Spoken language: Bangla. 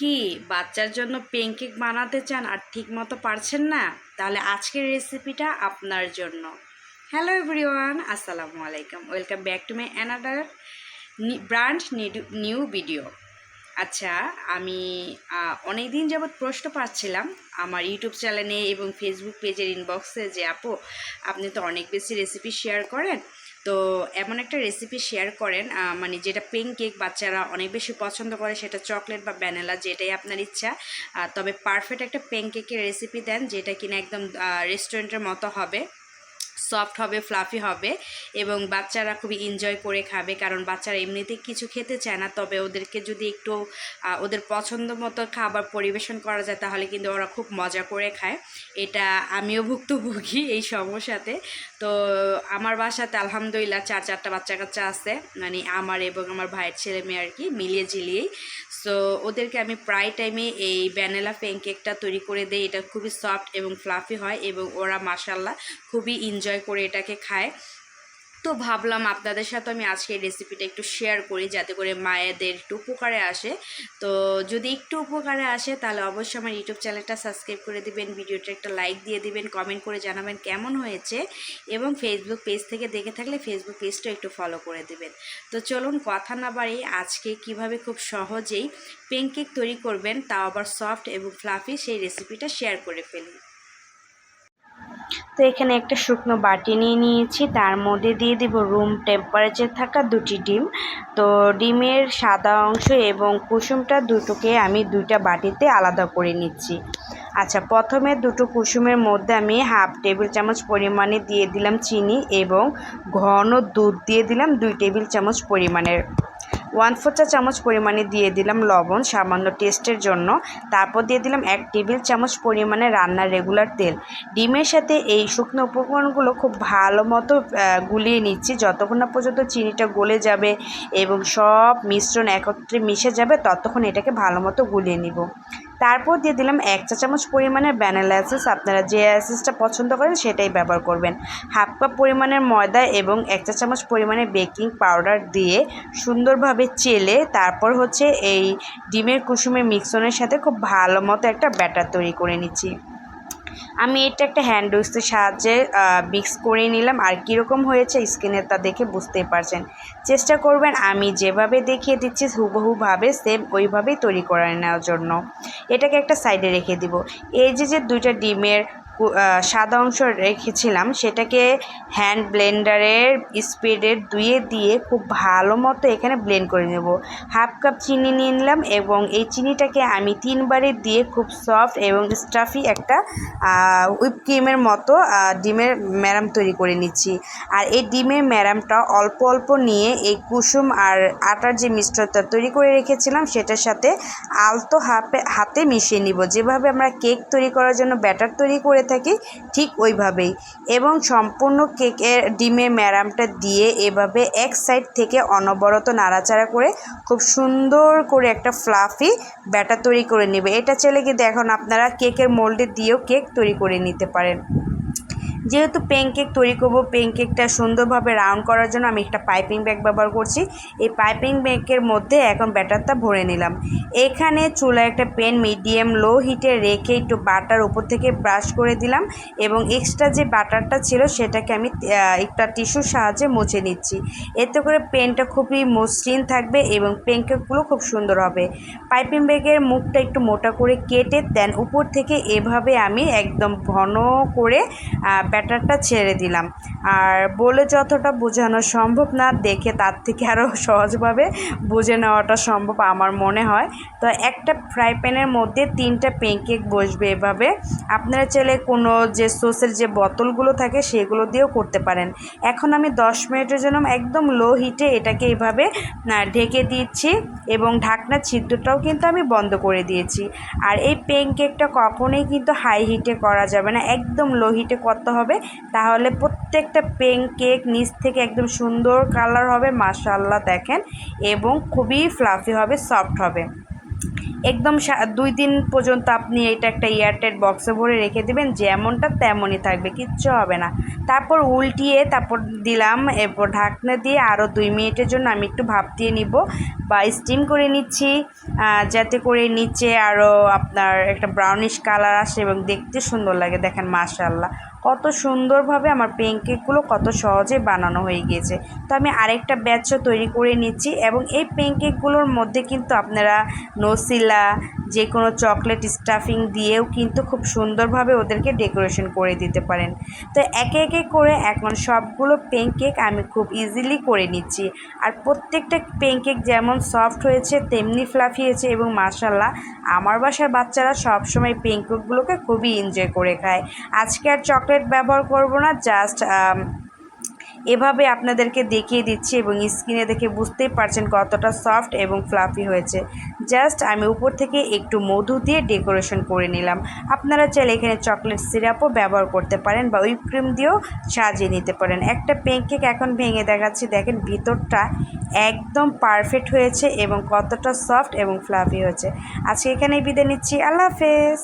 কি বাচ্চার জন্য পেনকেক বানাতে চান আর ঠিক মতো পারছেন না? তাহলে আজকের রেসিপিটা আপনার জন্য। হ্যালো এভরিওয়ান আসসালামু আলাইকুম। Welcome back to my another brand new video আচ্ছা আমি অনেক দিন যাবৎ প্রশ্ন পাচ্ছিলাম আমার ইউটিউব চ্যানেলে এবং ফেসবুক পেজের ইনবক্সে যে, আপু, আপনি তো অনেক বেশি রেসিপি শেয়ার করেন। তো এমন একটা রেসিপি শেয়ার করেন মানে যেটা পেন কেক বাচ্চারা অনেক বেশি পছন্দ করে, সেটা চকলেট বা ভ্যানিলা যেটাই আপনার ইচ্ছা। তবে পারফেক্ট একটা পেন কেকের রেসিপি দেন, যেটা কিনা একদম রেস্টুরেন্টের মতো হবে। সফট হবে ফ্লাফি হবে এবং বাচ্চারা খুবই এনজয় করে খাবে কারণ বাচ্চারা এমনিতে কিছু খেতে চায় না। তবে ওদেরকে যদি একটু ওদের পছন্দ মতো খাবার পরিবেশন করা যায় তাহলে কিন্তু ওরা খুব মজা করে খায়। এটা আমিও ভুক্তভোগী এই সমস্যাতে। তো আমার বাসাতে আলহামদুলিল্লাহ চার, চারটা বাচ্চা কাচ্চা আছে মানে আমার এবং আমার ভাইয়ের ছেলে মেয়ে আর কি, মিলিয়ে ঝিলিয়েই। সো ওদেরকে আমি প্রায় টাইমে এই ভ্যানিলা প্যানকেকটা তৈরি করে দিই। এটা খুবই সফট এবং ফ্লাফি হয় এবং ওরা মাসাল্লাহ খুবই এনজয় করে এটাকে খায়। তো ভাবলাম আপনাদের সাথে আমি আজকে এই রেসিপিটা একটু শেয়ার করি যাতে করে মায়েদের একটু উপকারে আসে। তো যদি একটু উপকারে আসে তাহলে অবশ্যই আমার ইউটিউব চ্যানেলটা সাবস্ক্রাইব করে দিবেন, ভিডিওটা একটা লাইক দিয়ে দিবেন কমেন্ট করে জানাবেন কেমন হয়েছে এবং ফেসবুক পেজ থেকে দেখে থাকলে ফেসবুক পেজটা একটু ফলো করে দিবেন। তো চলুন কথা না বাড়ি আজকে কীভাবে খুব সহজেই পেনকেক তৈরি করবেন, তাও আবার সফট এবং ফ্লাফি সেই রেসিপিটা শেয়ার করে ফেলি। তো এখানে একটা শুকনো বাটি নিয়ে নিয়েছি। তার মধ্যে দিয়ে দিব রুম টেম্পারেচার থাকা দুটি ডিম। তো ডিমের সাদা অংশ এবং কুসুমটা দুটোকে আমি দুইটা বাটিতে আলাদা করে নিচ্ছি। আচ্ছা প্রথমে দুটো কুসুমের মধ্যে আমি হাফ টেবিল চামচ পরিমাণে দিয়ে দিলাম চিনি এবং ঘন দুধ দিয়ে দিলাম দুই টেবিল চামচ পরিমাণের ওয়ান ফোর চা চামচ পরিমাণে দিয়ে দিলাম লবণ সামান্য টেস্টের জন্য। তারপর দিয়ে দিলাম এক টেবিল চামচ পরিমাণে রান্নার রেগুলার তেল। ডিমের সাথে এই শুকনো উপকরণগুলো খুব ভালো মতো গুলিয়ে নিচ্ছি। যতক্ষণ না পর্যন্ত চিনিটা গলে যাবে এবং সব মিশ্রণ একত্রে মিশে যাবে, ততক্ষণ এটাকে ভালো মতো গুলিয়ে নিব। তারপর দিয়ে দিলাম এক চা চামচ পরিমাণের ভ্যানিলা অ্যাসিস আপনারা যে অ্যাসিসটা পছন্দ করেন সেটাই ব্যবহার করবেন। হাফ কাপ পরিমাণের ময়দা এবং এক চা চামচ পরিমাণে বেকিং পাউডার দিয়ে সুন্দরভাবে চেলে তারপর হচ্ছে এই ডিমের কুসুমের মিক্সনের সাথে খুব ভালো মতো একটা ব্যাটার তৈরি করে নিচ্ছি। আমি এটা একটা হ্যান্ড উইক্সের সাহায্যে মিক্স করে নিলাম। আর কীরকম হয়েছে স্ক্রিনে তা দেখে বুঝতেই পারছেন। চেষ্টা করবেন আমি যেভাবে দেখিয়ে দিচ্ছি, হুবহুভাবে সেম ওইভাবেই তৈরি করে নেওয়ার জন্য। এটাকে একটা সাইডে রেখে দিব। এই যে যে দুইটা ডিমের সাদা অংশ রেখেছিলাম, সেটাকে হ্যান্ড ব্লেন্ডারের স্পিডে ধুয়ে দিয়ে খুব ভালো মতো এখানে ব্লেন্ড করে নেব। হাফ কাপ চিনি নিয়ে নিলাম এবং এই চিনিটাকে আমি তিনবারে দিয়ে খুব সফট এবং স্টাফি একটা হুইপ ক্রিমের মতো ডিমের ম্যারাম তৈরি করে নিচ্ছি। আর এই ডিমের ম্যারামটা অল্প অল্প নিয়ে এই কুসুম আর আটার যে মিশ্রণটা তৈরি করে রেখেছিলাম, সেটার সাথে আলতো হাতে হাতে মিশিয়ে নিব। যেভাবে আমরা কেক তৈরি করার জন্য ব্যাটার তৈরি করে থাকি ঠিক ওইভাবেই। এবং সম্পূর্ণ কেকের ডিমের ম্যারামটা দিয়ে এভাবে এক সাইড থেকে অনবরত নাড়াচাড়া করে খুব সুন্দর করে একটা ফ্লাফি ব্যাটার তৈরি করে নেবে। এটা চাইলে গিয়ে দেখুন আপনারা কেকের মোল্ডে দিয়েও কেক তৈরি করে নিতে পারেন। যেহেতু প্যানকেক তৈরি করব প্যানকেকটা সুন্দরভাবে রাউন্ড করার জন্য আমি একটা পাইপিং ব্যাগ ব্যবহার করছি। এই পাইপিং ব্যাগের মধ্যে এখন ব্যাটারটা ভরে নিলাম। এখানে চুলায় একটা প্যান মিডিয়াম লো হিটে রেখে একটু বাটার উপর থেকে ব্রাশ করে দিলাম এবং এক্সট্রা যে বাটারটা ছিল সেটাকে আমি একটা টিস্যুর সাহায্যে মুছে নিচ্ছি। এতে করে পেনটা খুবই মসৃণ থাকবে এবং প্যানকেকগুলো খুব সুন্দর হবে। পাইপিং ব্যাগের মুখটা একটু মোটা করে কেটে দেন উপর থেকে এভাবে আমি একদম ঘন করে ব্যাটারটা ছেড়ে দিলাম। আর বলে যতটা বোঝানো সম্ভব না, দেখে তার থেকে আরও সহজভাবে বুঝে নেওয়াটা সম্ভব আমার মনে হয়। তো একটা ফ্রাই প্যানের মধ্যে তিনটা প্যানকেক বসবে এভাবে। আপনারা চাইলে কোনো যে সসের যে বোতলগুলো থাকে, সেগুলো দিয়েও করতে পারেন। এখন আমি দশ মিনিটের জন্য একদম লো হিটে এটাকে এভাবে ঢেকে দিচ্ছি এবং ঢাকনা ছিদ্রটাও কিন্তু আমি বন্ধ করে দিয়েছি। আর এই প্যানকেকটা কখনোই কিন্তু হাই হিটে করা যাবে না। একদম লো হিটে করতে হবে তাহলে প্রত্যেকটা প্যানকেক নিচ থেকে একদম সুন্দর কালার হবে মাশাল্লাহ দেখেন। এবং খুবই ফ্লাফি হবে সফট হবে। একদম দুই দিন পর্যন্ত আপনি এটা একটা এয়ারটাইট বক্সে ভরে রেখে দেবেন, যেমনটা তেমনই থাকবে, কিচ্ছু হবে না। তারপর উল্টিয়ে তারপর দিলাম, এরপর ঢাকনা দিয়ে আরও দুই মিনিটের জন্য আমি একটু ভাপ দিয়ে নিব বা স্টিম করে নিচ্ছি যাতে করে নিচে আরও আপনার একটা ব্রাউনিশ কালার আসে এবং দেখতে সুন্দর লাগে, দেখেন মাশাল্লাহ কত সুন্দরভাবে আমার প্যানকেকগুলো কত সহজে বানানো হয়ে গিয়েছে। তো আমি আরেকটা ব্যাচও তৈরি করে নিচ্ছি এবং এই প্যানকেকগুলোর মধ্যে কিন্তু আপনারা নসিলা যে কোনো চকলেট স্টাফিং দিয়েও কিন্তু খুব সুন্দরভাবে ওদেরকে ডেকোরেশন করে দিতে পারেন। তো একে একে করে এখন সবগুলো প্যানকেক আমি খুব ইজিলি করে নিচ্ছি। আর প্রত্যেকটা প্যানকেক যেমন সফট হয়েছে, তেমনি ফ্লাফি হয়েছে এবং মাসাল্লাহ আমার বাসার বাচ্চারা সবসময় প্যানকেকগুলোকে খুবই এনজয় করে খায়। আজকে আর চকলেট ব্যবহার করব না জাস্ট এভাবে আপনাদেরকে দেখিয়ে দিচ্ছি এবং স্ক্রিনে দেখে বুঝতেই পারছেন কতটা সফট এবং ফ্লাফি হয়েছে। জাস্ট আমি উপর থেকে একটু মধু দিয়ে ডেকোরেশন করে নিলাম। আপনারা চাইলে এখানে চকলেট সিরাপও ব্যবহার করতে পারেন বা হুইপ ক্রিম দিয়েও সাজিয়ে নিতে পারেন। একটা প্যানকেক এখন ভেঙে দেখাচ্ছি, দেখেন ভিতরটা একদম পারফেক্ট হয়েছে এবং কতটা সফট এবং ফ্লাফি হয়েছে। আজকে এখানেই বিদায় নিচ্ছি। আল্লাহ হাফেজ।